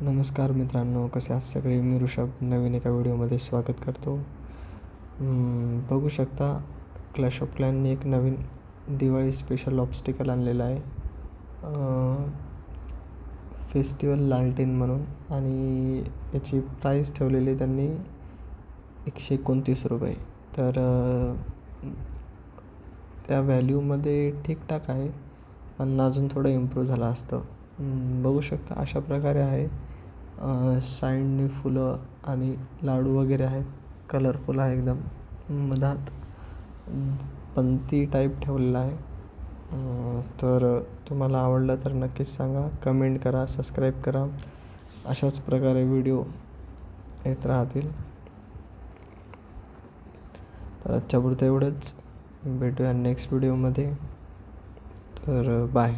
नमस्कार मित्रांनो कसे आहात सगळे? मी ऋषभ नवीन एका व्हिडिओमध्ये स्वागत करतो. बघू शकता क्लॅश ऑफ क्लॅनने एक नवीन दिवाळी स्पेशल ऑब्स्टिकल आणलेला आहे. फेस्टिवल लालटेन म्हणून. आणि याची प्राईस ठेवलेली त्यांनी एकशे एकोणतीस रुपये. तर त्या व्हॅल्यूमध्ये ठीकठाक आहे. पण अजून थोडं इम्प्रूव्ह झालं असतं. बघू शकता अशा प्रकारे आहे. साईडने फुलं आणि लाडू वगैरे आहेत. कलरफुल आहे एकदम. मधात पंती टाईप ठेवलेला आहे. तर तुम्हाला आवडलं तर नक्कीच सांगा. कमेंट करा सबस्क्राईब करा. अशाच प्रकारे व्हिडिओ येत राहतील. तर आजच्यापुरतं एवढंच. भेटूया नेक्स्ट व्हिडिओमध्ये तर बाय